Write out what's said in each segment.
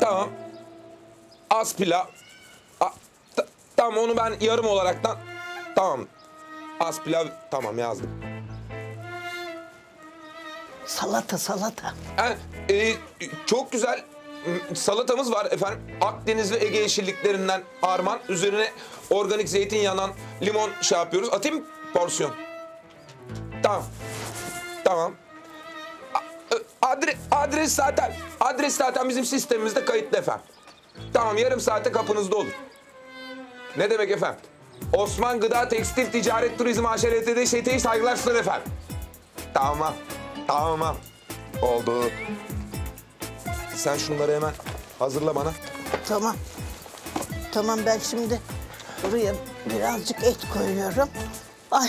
Tamam. Az pilav. A- ta- tamam onu ben yarım olaraktan... Tamam. Az pilav tamam yazdım. Salata salata. Ha, e, çok güzel salatamız var efendim. Akdeniz ve Ege yeşilliklerinden arman. Üzerine organik zeytinyağından limon şey yapıyoruz. Atayım porsiyon. Tamam. Tamam. Adre, adres zaten adres zaten bizim sistemimizde kayıtlı efendim. Tamam yarım saate kapınızda olur. Ne demek efendim? Osman Gıda Tekstil Ticaret Turizm AŞ LTD ŞT'yi saygılar sunar efendim. Tamam. Tamam. Oldu. Sen şunları hemen hazırla bana. Tamam. Tamam ben şimdi buraya birazcık et koyuyorum. Ay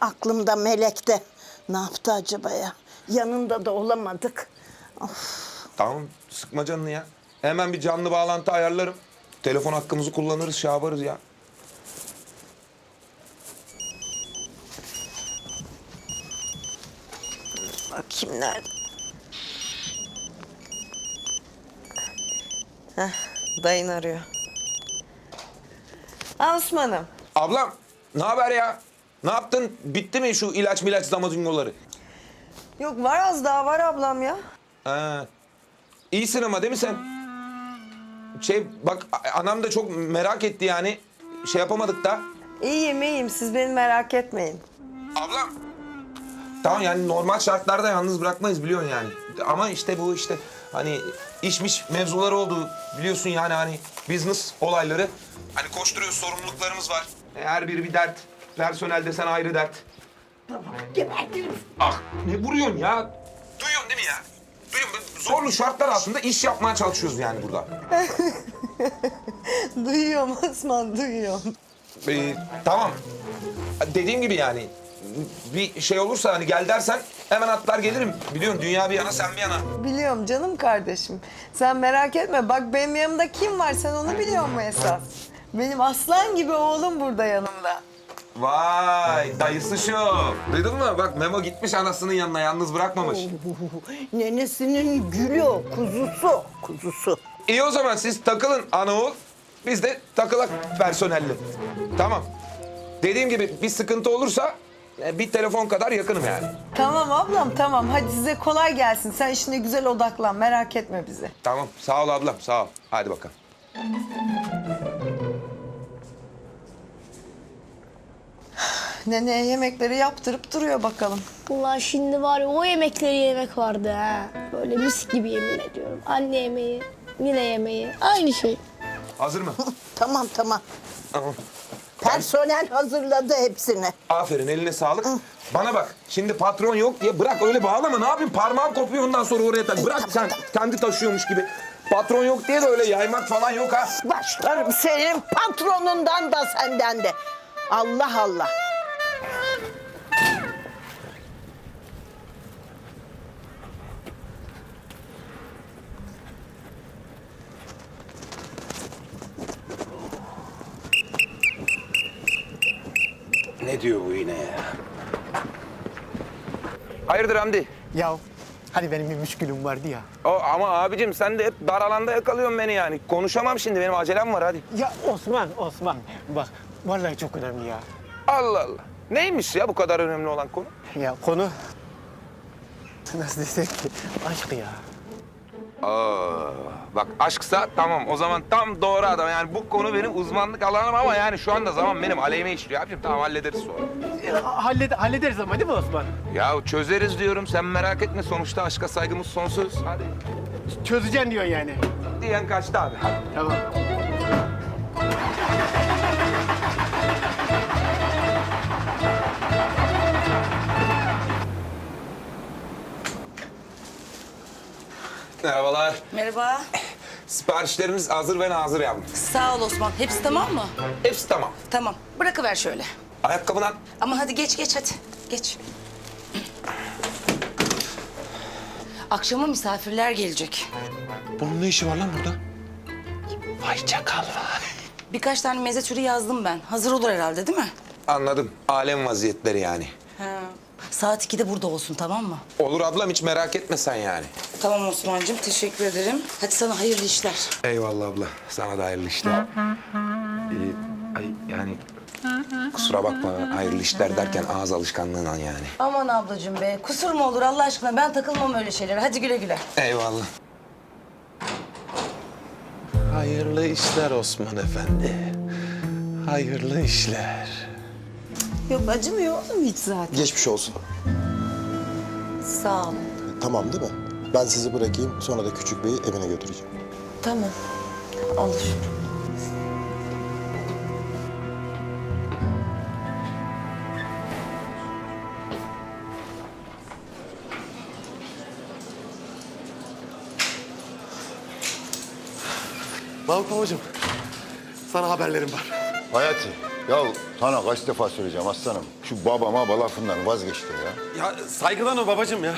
aklımda melekte. Ne yaptı acaba ya? Yanında da olamadık. Tamam sıkma canını ya. Hemen bir canlı bağlantı ayarlarım. Telefon hakkımızı kullanırız, şey yaparız ya. Bakayım nerede? Heh, dayın arıyor. Osman'ım. Ablam ne haber ya? Ne yaptın? Bitti mi şu ilaç milaç zamazungoları? Yok var az daha var ablam ya. Ha. İyisin ama değil mi sen? Şey bak a- anam da çok merak etti yani. Şey yapamadık da. İyiyim iyiyim siz beni merak etmeyin. Ablam. Tamam yani normal şartlarda yalnız bırakmayız biliyorsun yani. Ama işte bu işte hani işmiş mevzuları oldu biliyorsun yani hani business olayları. Hani koşturuyoruz sorumluluklarımız var. Her biri bir dert. Personel desen ayrı dert. Gebertirim. Ah ne vuruyorsun ya? Duyuyorsun değil mi ya? Duyuyorum. Zorlu şartlar altında iş yapmaya çalışıyoruz yani burada. Duyuyorum Osman duyuyorum. Ee, tamam. Dediğim gibi yani bir şey olursa hani gel dersen hemen atlar gelirim. Biliyorsun dünya bir yana sen bir yana. Biliyorum canım kardeşim. Sen merak etme. Bak benim yanımda kim var sen onu biliyor musun esas? Benim aslan gibi oğlum burada yanımda. Vay dayısı şu. Duydun mu? Bak Memo gitmiş anasının yanına yalnız bırakmamış. Nenesinin gülü o, kuzusu. Kuzusu. İyi o zaman siz takılın ana oğul. Biz de takılak personelli. Tamam. Dediğim gibi bir sıkıntı olursa e, bir telefon kadar yakınım yani. Tamam ablam tamam. Hadi size kolay gelsin. Sen işine güzel odaklan. Merak etme bizi. Tamam sağ ol ablam sağ ol. Hadi bakalım. Neneye yemekleri yaptırıp duruyor bakalım. Ulan şimdi var ya o yemekleri yemek vardı ha. Böyle mis gibi yemin ediyorum. Anne yemeği, yine yemeği. Aynı şey. Hazır mı? Tamam tamam. Tamam. Personel hazırladı hepsini. Aferin eline sağlık. Bana bak şimdi patron yok diye bırak öyle bağlama ne yapayım parmağım kopuyor ondan sonra oraya tak. Bırak sen kendi taşıyormuş gibi. Patron yok diye de öyle yaymak falan yok ha. Başlarım senin patronundan da senden de. Allah Allah. Ne diyor bu yine ya? Hayırdır Hamdi? Ya hani benim bir müşkülüm vardı ya. O, ama abicim sen de hep dar alanda yakalıyorsun beni yani. Konuşamam şimdi benim acelem var hadi. Ya Osman, Osman. Bak vallahi çok önemli ya. Allah Allah. Neymiş ya bu kadar önemli olan konu? Ya konu... Nasıl desek ki? Aşk ya. Aa, bak aşksa tamam o zaman tam doğru adam. Yani bu konu benim uzmanlık alanım ama yani şu anda zaman benim aleyhime işliyor abicim. Tamam hallederiz sonra. Ya, Halled hallederiz ama değil mi Osman? Ya çözeriz diyorum sen merak etme sonuçta aşka saygımız sonsuz. Hadi. Çözeceksin diyorsun yani. Diyen kaçtı abi. Tamam. Merhabalar. Merhaba. Siparişlerimiz hazır ve nazır yavrum. Sağ ol Osman. Hepsi tamam mı? Hepsi tamam. Tamam. Bırakıver şöyle. Ayakkabıdan Ama hadi geç geç hadi. Geç. Akşama misafirler gelecek. Bunun ne işi var lan burada? Vay çakal vay. Birkaç tane meze türü yazdım ben. Hazır olur herhalde değil mi? Anladım. Alem vaziyetleri yani. Ha. Saat 2'de burada olsun tamam mı? Olur ablam hiç merak etme sen yani. Tamam Osman'cığım teşekkür ederim. Hadi sana hayırlı işler. Eyvallah abla. Sana da hayırlı işler. Ee, ay yani kusura bakma hayırlı işler derken ağız alışkanlığından yani. Aman ablacığım be. Kusur mu olur Allah aşkına? Ben takılmam öyle şeylere. Hadi güle güle. Eyvallah. Hayırlı işler Osman Efendi. Hayırlı işler. Yok acımıyor oğlum hiç zaten. Geçmiş olsun. Sağ ol. Tamam değil mi? Ben sizi bırakayım sonra da küçük beyi evine götüreceğim. Tamam. Olur. Mahmut babacığım, sana haberlerim var. Hayati, ya sana kaç defa söyleyeceğim aslanım. Şu babama baba lafından vazgeçti ya. Ya saygıdan o babacığım ya.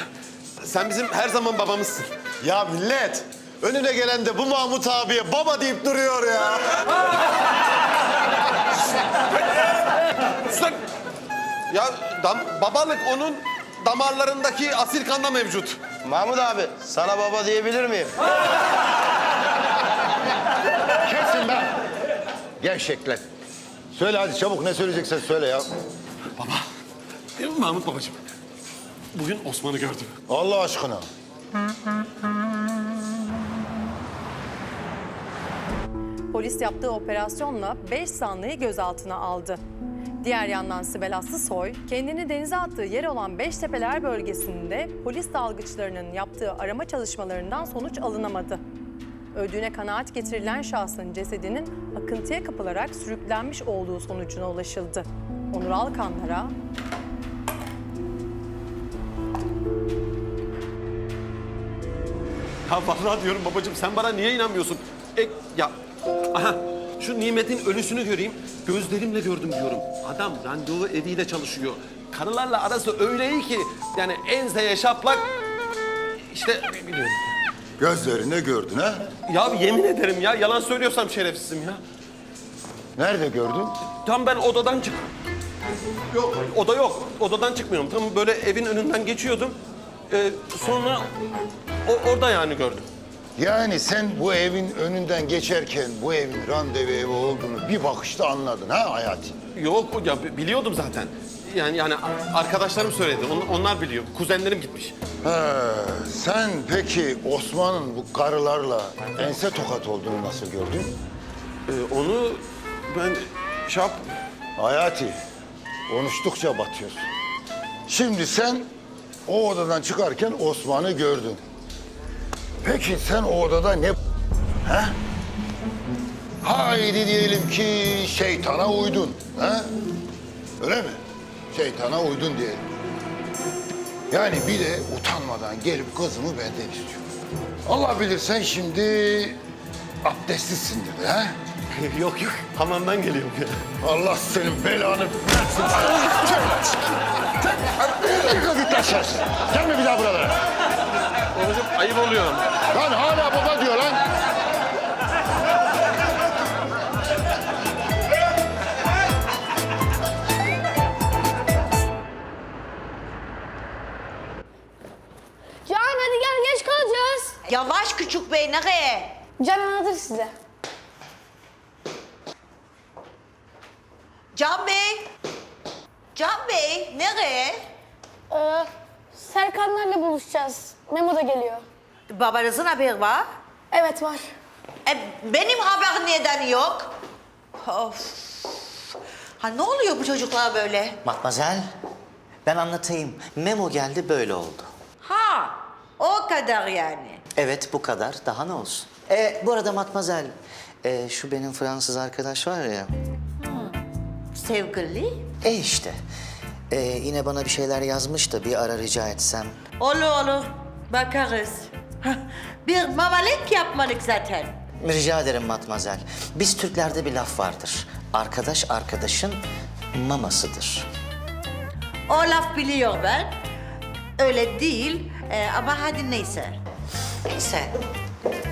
Sen bizim her zaman babamızsın. Ya millet! Önüne gelen de bu Mahmut abiye baba deyip duruyor ya. Sen... Ya dam, babalık onun damarlarındaki asil kanda mevcut. Mahmut abi sana baba diyebilir miyim? Kesin be! Gevşekler. Söyle hadi çabuk ne söyleyeceksen söyle ya. Değil mi Mahmut babacığım? Bugün Osman'ı gördüm. Allah aşkına. Polis yaptığı operasyonla 5 zanlıyı gözaltına aldı. Diğer yandan Sibel Aslısoy, kendini denize attığı yer olan Beştepeler bölgesinde polis dalgıçlarının yaptığı arama çalışmalarından sonuç alınamadı. Öldüğüne kanaat getirilen şahsın cesedinin akıntıya kapılarak sürüklenmiş olduğu sonucuna ulaşıldı. Onur Alkanlara Ya vallahi diyorum babacığım sen bana niye inanmıyorsun? E, ya aha şu Nimet'in ölüsünü göreyim. Gözlerimle gördüm diyorum. Adam randevu eviyle çalışıyor. Karılarla arası öyle iyi ki yani enseye şaplak işte biliyorum. Gözlerine gördün ha? Ya yemin ederim ya yalan söylüyorsam şerefsizim ya. Nerede gördün? Tam ben odadan çık. Yok oda yok. Odadan çıkmıyorum. Tam böyle evin önünden geçiyordum. Ee, sonra o, orada yani gördüm. Yani sen bu evin önünden geçerken bu evin randevu evi olduğunu bir bakışta anladın ha Hayati? Yok ya bi- biliyordum zaten. Yani yani arkadaşlarım söyledi. On- onlar biliyor. Kuzenlerim gitmiş. He, sen peki Osman'ın bu karılarla ense tokat olduğunu nasıl gördün? Ee, onu ben şap Hayati, konuştukça batıyorsun. Şimdi sen o odadan çıkarken Osman'ı gördün. Peki sen o odada ne... He? Haydi diyelim ki şeytana uydun. He? Öyle mi? Şeytana uydun diyelim. Yani bir de utanmadan gelip kızımı benden istiyor. Allah bilir sen şimdi abdestsizsindir de, he? yok yok hamamdan geliyorum ya. Allah senin belanı versin. Yıkıl git lan şerefsiz. Gelme bir daha buralara. Babacığım ayıp oluyor ama. Lan hala baba diyor lan. Can hadi gel geç kalacağız. Yavaş küçük bey nereye? Can anlatır size. Can Bey. Can Bey nereye? Ee, Serkanlarla buluşacağız. Memo da geliyor. Babanızın haberi var. Evet var. E, benim haberim neden yok? Of. Ha ne oluyor bu çocuklar böyle? Matmazel, ben anlatayım. Memo geldi böyle oldu. Ha o kadar yani. Evet bu kadar. Daha ne olsun? Ee, bu arada Matmazel, e, şu benim Fransız arkadaş var ya. Sevgili. E işte. E, yine bana bir şeyler yazmış da bir ara rica etsem. Olur olur. Bakarız. Bir mamalık yapmalık zaten. rica ederim matmazel. Biz Türklerde bir laf vardır. Arkadaş arkadaşın mamasıdır. O laf biliyor ben. Öyle değil Ee, ama hadi neyse. Neyse.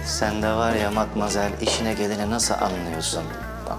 Sen de var ya matmazel işine geleni nasıl anlıyorsun? Bak,